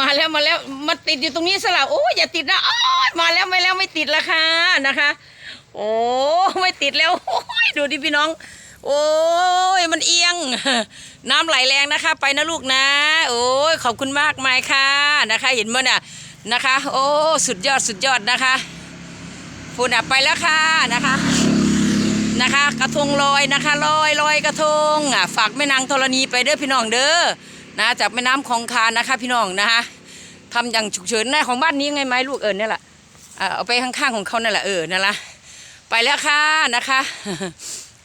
มาแล้วมาแล้วมาติดอยู่ตรงนี้สละโอ้ยอย่าติดนะโอ้ยมาแล้วไม่แล้วไม่ติดละค่ะนะคะ โอ้ไม่ติดแล้วโอ้ยดูดิพี่น้อง โอ้ยมันเอียง น้ำไหลแรงนะคะ ไปนะลูกนะ โอ้ยขอบคุณมากมายค่ะนะคะ เห็นมั้ยน่ะนะคะ โอ้สุดยอดสุดยอดนะคะฝุ่นอะไปแล้วค่ะนะคะนะคะ กระทงลอยนะคะลอยลอยกระทงอะฝากแม่นางธรณีไปเด้อพี่น้องเด้อ นะจากแม่น้ำคลองคานนะคะ พี่น้องนะคะทำอย่างฉุกเฉินหน้าของบ้านนี้ไงไหมลูกเอิญนี่แหละเอาไปข้างๆของเขานั่นแหละเออนั่นละไปแล้วค่ะนะคะ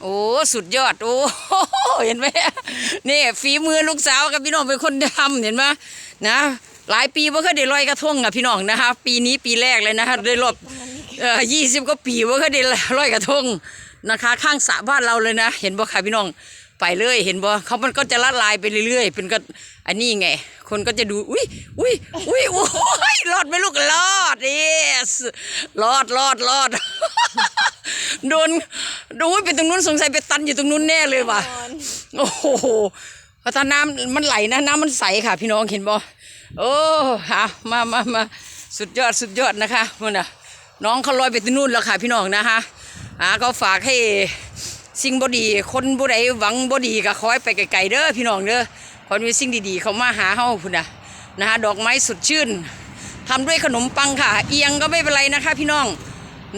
โอ้สุดยอดโอ้เห็นไหมนี่ฝีมือลูกสาวกับพี่น้องเป็นคนทำเห็นไหมนะหลายปีว่าเคยได้ลอยกระทงอะพี่น้องนะคะปีนี้ปีแรกเลยนะคะได้รอบเอ่อยี่สิบกว่าปีว่าเคยได้ลอยกระทงนะคะ ข้างสระบ้านเราเลยนะ เห็นบ่ค่ะพี่น้อง ไปเลยเห็นบ่เขามันก็จะละลายไปเรื่อยๆ เป็นก็อันนี้ไง คนก็จะดู อุ้ยอุ้ยอุ้ยโอ้ยรอดไหมลูกรอดเอสรอดรอดรอดโดนดูไปตรงนู้นสงสัยไปตันอยู่ตรงนู้นแน่เลยว่ะโอ้โหเพราะถ้าน้ำมันไหลนะน้ำมันใสค่ะ พี่น้องเห็นบ่โอ้ฮะมามามาสุดยอดสุดยอดนะคะมันน่ะน้องเขาลอยไปตรงนู้นแล้วค่ะ พี่น้องนะคะอ่าก็ฝากให้ สิ่งบดี คนบุใดหวังบดีก็ขอให้ไปไกลๆเด้อพี่น้องเด้อขอให้มีสิ่งดีๆ เขามาหาเฮาพุ่นนะนะฮะดอกไม้สดชื่นทำด้วยขนมปังค่ะ เอียงก็ไม่เป็นไรนะคะ พี่น้อง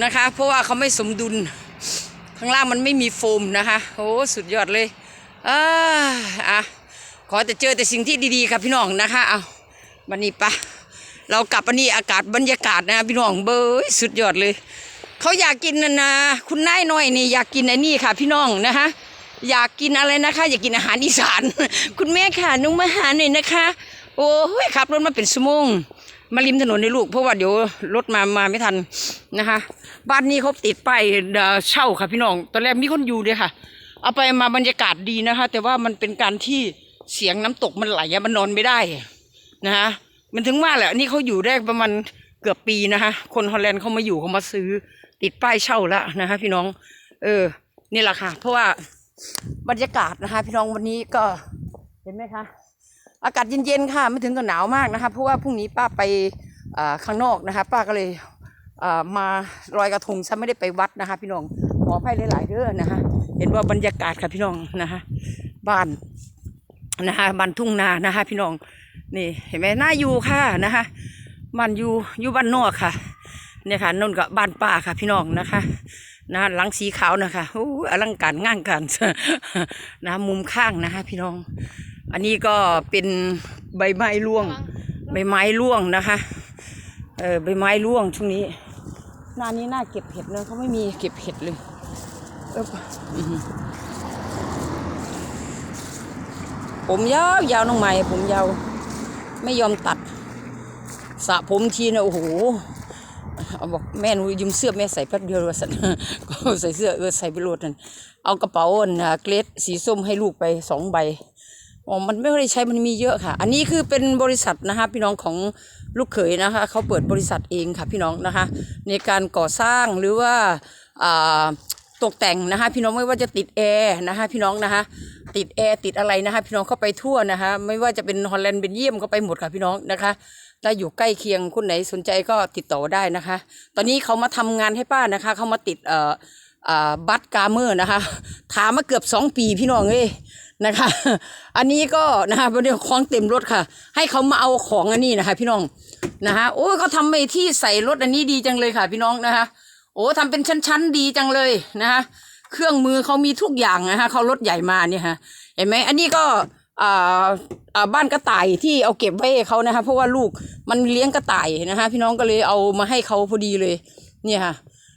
นะคะ เพราะว่าเขาไม่สมดุล ข้างล่างมันไม่มีโฟมนะคะโอ้สุดยอดเลยอ่าอะขอแต่เจอแต่สิ่งที่ดีๆครับพี่น้องนะคะเอาวันนี้ปะเรากลับวันนี้อากาศบรรยากาศนะพี่น้องเบยสุดยอดเลย เขาอยากกินนะนะคุณนายน้อยนี่อยากกินไอ้นี่ค่ะ พี่น้องนะคะอยากกินอะไรนะคะ อยากกินอาหารอีสาน คุณแม่ค่ะนุ่งมาหาหน่อยนะคะ โอ้ยขับรถมาเป็นชั่วโมงมาริมถนนในลูกเพราะว่าเดี๋ยวรถมามาไม่ทันนะคะ บ้านนี้เขาติดป้ายเช่าค่ะพี่น้อง ตอนแรกมีคนอยู่เลยค่ะ เอาไปมาบรรยากาศดีนะคะ แต่ว่ามันเป็นการที่เสียงน้ำตกมันไหลมันนอนไม่ได้นะคะมันถึงว่าแหละนี่เขาอยู่ได้ประมาณเกือบปีนะคะคนฮอลแลนด์เขามาอยู่เขามาซื้อ ติดป้ายเช่าแล้วนะคะพี่น้อง เออ นี่แหละค่ะ เพราะว่าบรรยากาศนะคะ พี่น้องวันนี้ก็เห็นไหมคะ อากาศเย็นๆค่ะไม่ถึงกับหนาวมากนะคะ เพราะว่าพรุ่งนี้ป้าไปข้างนอกนะคะ ป้าก็เลยมาลอยกระทงฉันไม่ได้ไปวัดนะคะ พี่น้องขออภัยหลายๆเด้อนะคะ เห็นว่าบรรยากาศค่ะพี่น้องนะคะบ้านนะคะบ้านทุ่งนานะคะ พี่น้องนี่เห็นไหมน่าอยู่ค่ะนะคะบ้านอยู่อยู่บ้านนอกค่ะ เนี่ยค่ะนั่นก็บ้านป้าค่ะ พี่น้องนะคะนะหลังสีขาวนะคะโอ้อลังการง่างกันนะมุมข้างนะคะ พี่น้อง อันนี้ก็เป็นใบไม้ร่วง ใบไม้ร่วงนะคะเออใบไม้ร่วงช่วงนี้หน้านี้น่าเก็บเห็ดเนอะเขาไม่มีเก็บเห็ดเลยเอออื้อหือผมยาวยาวน้องใหม่ผมยาว ไม่ยอมตัดสระผมทีนะโอ้โห เอาบอกแม่หนูยืมเสื้อแม่ใส่แป๊บเดียวว่าสันก็ใส่เสื้อเออใส่ไปโหลดนั่นเอากระเป๋าอันน่ะเกรดสีส้มให้ลูกไปสองใบอ๋อมันไม่ได้ใช้มันมีเยอะค่ะ อันนี้คือเป็นบริษัทนะคะ พี่น้องของลูกเขยนะคะเขาเปิดบริษัทเองค่ะพี่น้องนะคะ ในการก่อสร้างหรือว่าอ่าตกแต่งนะคะพี่น้องไม่ว่าจะติดแอร์นะคะพี่น้องนะคะติดแอร์ติดอะไรนะคะพี่น้องเข้าไปทั่วนะคะไม่ว่าจะเป็นฮอลแลนด์เบนเยียมก็ไปหมดค่ะพี่น้องนะคะ ถ้าอยู่ใกล้เคียงคนไหนสนใจก็ติดต่อได้นะคะ ตอนนี้เขามาทำงานให้ป้านะคะ เขามาติดเอ่อเอ่อบัตรกาเมอร์นะคะ ถามมาเกือบสองปีพี่น้องเอ้ยนะคะ อันนี้ก็นะคะเป็นของเต็มรถค่ะ ให้เขามาเอาของอันนี้นะคะ พี่น้องนะคะโอ้ยเขาทำไอ้ที่ใส่รถอันนี้ดีจังเลยค่ะ พี่น้องนะคะ โอ้ทำเป็นชั้นๆดีจังเลยนะคะ เครื่องมือเขามีทุกอย่างนะคะเขารถใหญ่มาเนี่ยฮะเห็นไหมอันนี้ก็ บ้านกระต่ายที่เอาเก็บไว้เขานะคะ เพราะว่าลูกมันเลี้ยงกระต่ายนะคะ พี่น้องก็เลยเอามาให้เขาพอดีเลย เนี่ยค่ะ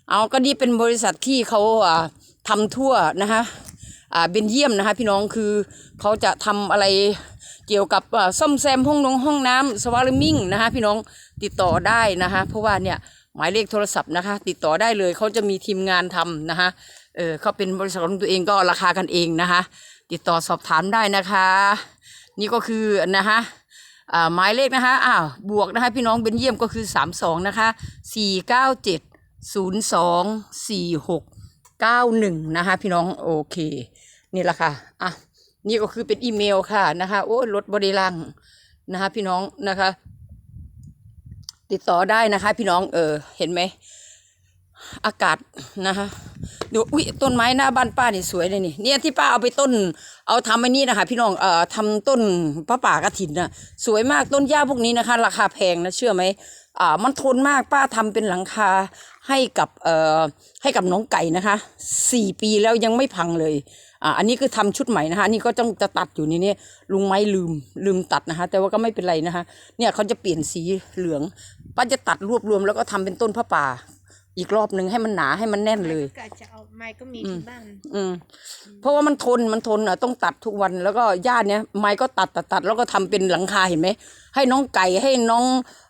เอาก็นี่เป็นบริษัทที่เขาอ่าทำทั่วนะคะอ่าเบนเยี่ยมนะคะ พี่น้องคือเขาจะทำอะไรเกี่ยวกับอ่าซ่อมแซมห้องนงห้องน้ำสวาร์มิงนะคะ พี่น้องติดต่อได้นะคะ เพราะว่าเนี่ยหมายเลขโทรศัพท์นะคะ ติดต่อได้เลยเขาจะมีทีมงานทำนะคะเออเขาเป็นบริษัทของตัวเองก็ราคากันเองนะคะ ติดต่อสอบถามได้นะคะ นี่ก็คือนะคะหมายเลขนะคะอ้าวบวกนะคะพี่น้องเบนเยี่ยมก็คือ 32 นะคะ 497 02 46 91 นะคะพี่น้องโอเค นี่แหละค่ะอะนี่ก็คือเป็นอีเมลค่ะนะคะโอ้รถบริลังนะคะพี่น้องนะคะ ติดต่อได้นะคะ พี่น้องเออเห็นไหม อากาศนะคะดูอุ้ยต้นไม้หน้าบ้านป้านี่สวยเลยนี่เนี่ยที่ป้าเอาไปต้น เอาทำไอ้นี่นะคะ พี่น้องเอ่อทำต้นพระป่ากระถินน่ะสวยมากต้นหญ้าพวกนี้นะคะ ราคาแพงนะเชื่อไหมอ่ามันทนมากป้าทำเป็นหลังคาให้กับเอ่อให้กับน้องไก่นะคะสี่ปีแล้วยังไม่พังเลยอ่าอันนี้คือทำชุดใหม่นะคะนนี้ก็ต้องจะตัดอยู่นี่เนี่ยลุงไม้ลืมลืมตัดนะคะ แต่ว่าก็ไม่เป็นไรนะคะ เนี่ยเขาจะเปลี่ยนสีเหลืองป้าจะตัดรวบรวมแล้วก็ทำเป็นต้นพระป่า อีกรอบหนึ่งให้มันหนาให้มันแน่นเลย ก็จะเอาไม้ก็มีที่บ้านอืมเพราะว่ามันทนมันทนอะต้องตัดทุกวันแล้วก็ญาติเนี้ยไม้ก็ตัดตัดตัดแล้วก็ทำเป็นหลังคาเห็นไหมให้น้องไก่ให้น้อง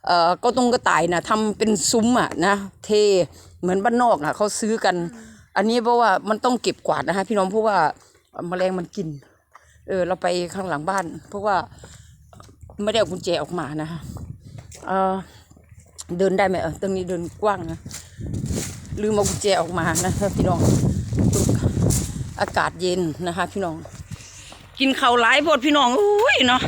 เอ่อก็ตรงกระต่ายนะทำเป็นซุ้มอะนะเทเหมือนบ้านนอกอะเขาซื้อกัน อันนี้เพราะว่ามันต้องเก็บกวาดนะคะพี่น้องเพราะว่าแมลงมันกิน เออ เราไปข้างหลังบ้าน เพราะว่าไม่ได้เอากุญแจออกมานะคะเออเดินได้ไหมเออตรงนี้เดินกว้างนะ ลืมเอากุญแจออกมานะคะพี่น้องอากาศเย็นนะคะ พี่น้อง กินข้าวหลายบดพี่น้องอุ้ยเนาะ